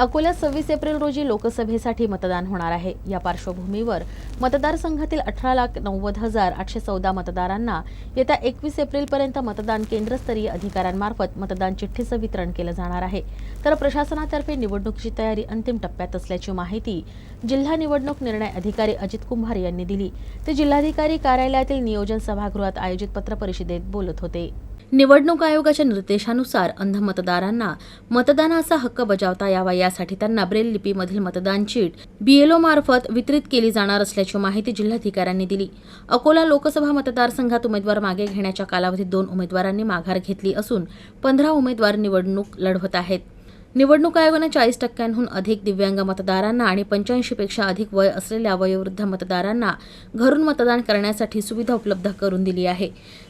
अकोल्यात सव्वीस एप्रिल रोजी लोकसभेसाठी मतदान होणार आहे. या पार्श्वभूमीवर मतदारसंघातील अठरा लाख नव्वद हजार आठशे चौदा मतदारांना येत्या एकवीस एप्रिलपर्यंत मतदान केंद्रस्तरीय अधिकाऱ्यांमार्फत मतदान चिठ्ठीचं वितरण केलं जाणार आहे. तर प्रशासनातर्फे निवडणुकीची तयारी अंतिम टप्प्यात असल्याची माहिती जिल्हा निवडणूक निर्णय अधिकारी अजित कुंभार यांनी दिली. ते जिल्हाधिकारी कार्यालयातील नियोजन सभागृहात आयोजित पत्रपरिषदेत बोलत होते. निवडणूक आयोगाच्या निर्देशानुसार अंध मतदारांना मतदानाचा हक्क बजावता यावा यासाठी त्यांना ब्रेल लिपीमधील मतदान चीट बीएलओ मार्फत वितरित केली जाणार असल्याची माहिती जिल्हाधिकाऱ्यांनी दिली. अकोला लोकसभा मतदारसंघात उमेदवार मागे घेण्याच्या कालावधीत दोन उमेदवारांनी माघार घेतली असून पंधरा उमेदवार निवडणूक लढवत आहेत. निवडणूक आयोगानं चाळीस टक्क्यांहून अधिक दिव्यांग मतदारांना आणि पंच्याऐंशीपेक्षा अधिक वय असलेल्या वयोवृद्ध मतदारांना घरून मतदान करण्यासाठी सुविधा उपलब्ध करून दिली आहे.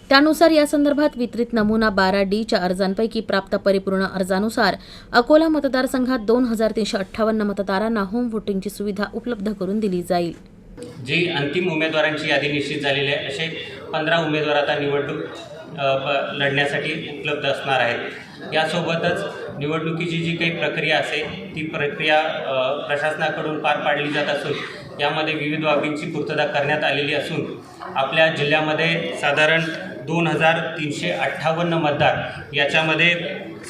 त्यानुसार या संदर्भात वितरित नमुना बारा डीच्या अर्जांपैकी प्राप्त परिपूर्ण अर्जानुसार अकोला मतदारसंघात दोन हजार तीनशे अठ्ठावन्न मतदारांना होम व्होटिंगची सुविधा उपलब्ध करून दिली जाईल. जी अंतिम उमेदवारांची यादी निश्चित झालेली आहे असे पंधरा उमेदवार आता निवडणूक लढण्यासाठी उपलब्ध असणार आहेत. यासोबतच निवडणुकीची जी काही प्रक्रिया असेल ती प्रक्रिया प्रशासनाकडून पार पाडली जात असून यामध्ये विविध बाबींची पूर्तता करण्यात आलेली असून आपल्या जिल्ह्यामध्ये साधारण दोन हजार तीनशे अठ्ठावन्न मतदार याच्यामध्ये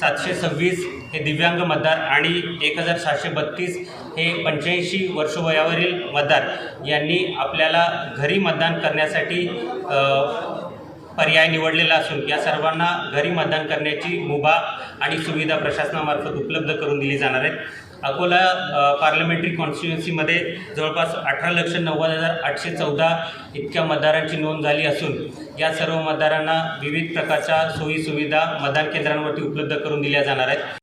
सातशे सव्वीस हे दिव्यांग मतदार आणि एक हजार सातशे बत्तीस हे पंच्याऐंशी वर्ष वयावरील मतदार यांनी आपल्याला घरी मतदान करण्यासाठी पर्याय निवडलेला असून या सर्वांना घरी मतदान करण्याची मुभा आणि सुविधा प्रशासनामार्फत उपलब्ध करून दिली जाणार आहेत. अकोला पार्लमेंटरी कॉन्स्टिट्युन्सीमध्ये जवळपास अठरा लक्ष नव्वद हजार आठशे चौदा इतक्या मतदारांची नोंद झाली असून या सर्व मतदारांना विविध प्रकारच्या सोयीसुविधा मतदान केंद्रांवरती उपलब्ध करून दिल्या जाणार आहेत.